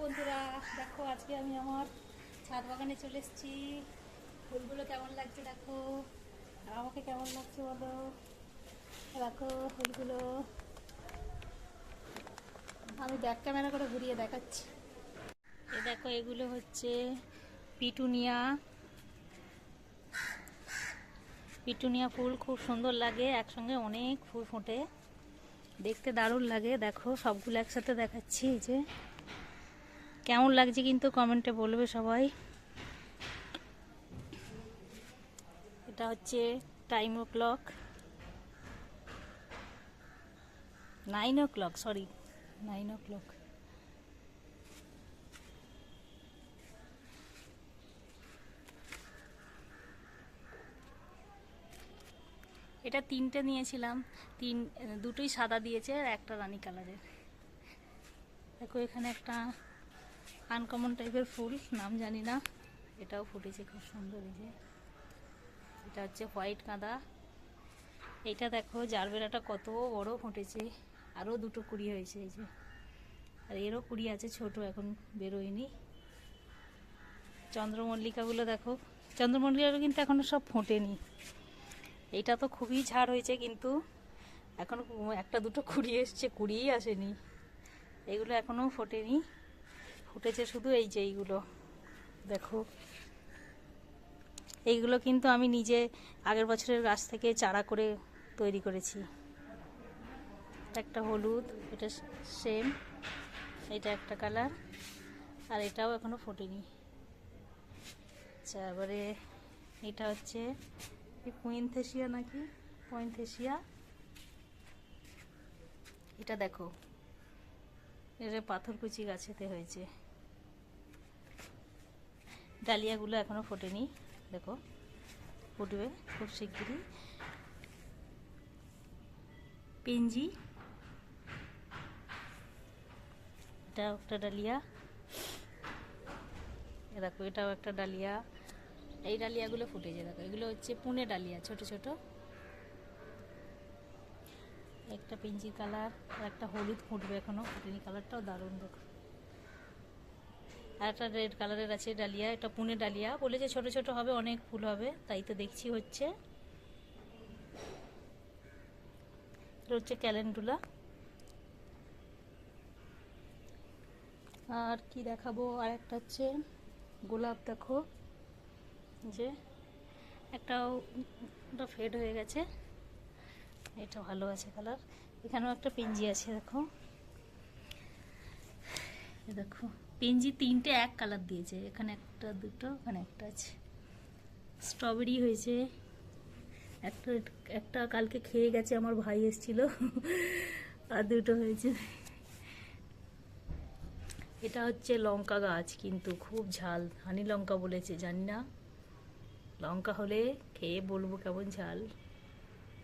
বন্ধুরা। দেখো, আজকে আমি আমার ছাদ বাগানে চলে এসেছি। ফুলগুলো কেমন লাগছে দেখো? আমাকে কেমন লাগছে বলো? দেখো ফুলগুলো। আমি ব্যাক ক্যামেরা করে ঘুরিয়ে দেখাচ্ছি। এ দেখো, এগুলো হচ্ছে পিটুনিয়া। পিটুনিয়া ফুল খুব সুন্দর লাগে, একসঙ্গে অনেক ফুল ফোটে। দেখতে দারুণ লাগে। দেখো, সবগুলো একসাথে দেখাচ্ছি, এই যে। কেমন লাগছে কিন্তু কমেন্টে বলবে সবাই। এটা হচ্ছে time o'clock nine o'clock sorry nine o'clock এটা তিনটে নিয়েছিলাম, তিন, দুটোই সাদা দিয়েছে আর একটা রানী কালারের দেখো এখানে একটা আনকমন টাইপের ফুল, নাম জানি না। এটাও ফুটেছে খুব সুন্দর, এই যে। এটা হচ্ছে হোয়াইট কাঁদা। এইটা দেখো, জারবেরাটা কত বড় ফুটেছে। আরও দুটো কুড়ি হয়েছে, এই যে। আর এরও কুড়ি আছে, ছোট, এখন বেরোয়নি। চন্দ্রমল্লিকাগুলো দেখো। চন্দ্রমল্লিকাগুলো কিন্তু এখনও সব ফোটেনি। এইটা তো খুবই ঝাড় হয়েছে, কিন্তু এখন একটা দুটো কুড়ি এসছে, কুড়িই আসেনি। এগুলো এখনও ফোটেনি। ফুটেছে শুধু এই যে এইগুলো। দেখো। এইগুলো কিন্তু আমি নিজে আগের বছরের গাছ থেকে চারা করে তৈরি করেছি। একটা হলুদ, এটা সেম, এটা একটা কালার, আর এটাও এখনও ফোটেনি। আচ্ছা এবারে এটা হচ্ছে কুইনথেসিয়া নাকি? কুইনথেসিয়া এটা দেখো। এটা পাথরকুচি গাছেতে হয়েছে। ডালিয়াগুলো এখনও ফোটেনি, দেখো, ফুটবে খুব শিগগিরই। পেঞ্জি, এটা একটা ডালিয়া। দেখো, এটাও একটা ডালিয়া। এই ডালিয়াগুলো ফুটেছে, দেখো, এগুলো হচ্ছে পুনে ডালিয়া, ছোট ছোট। একটা পিঞ্জি কালার, আর একটা হলুদ ফুটবে এখনও, ফুটেনি, কালারটাও দারুণ, দেখো। আর একটা রেড কালারের আছে ডালিয়া এটা পুনে ডালিয়া। বলেছে ছোট ছোট হবে, অনেক ফুল হবে, তাই তো দেখছি হচ্ছে। এটা হচ্ছে ক্যালেন্ডুলা। আর কি দেখাবো? আর একটা হচ্ছে গোলাপ, দেখো। যে, একটাও ফেড হয়ে গেছে। এটা ভালো আছে কালার এখানেও একটা পিঞ্জি আছে, দেখো। দেখো, পিঞ্জি তিনটে এক কালার দিয়েছে, এখানে একটা, দুটো ওখানে একটা আছে। স্ট্রবেরি হয়েছে। একটা একটা কালকে খেয়ে গেছে, আমার ভাই এসেছিল। আর দুটো হয়েছে। এটা হচ্ছে লঙ্কা গাছ, কিন্তু খুব ঝাল। হানি লঙ্কা বলেছে, জানি না। লঙ্কা হলে খেয়ে বলব কেমন ঝাল।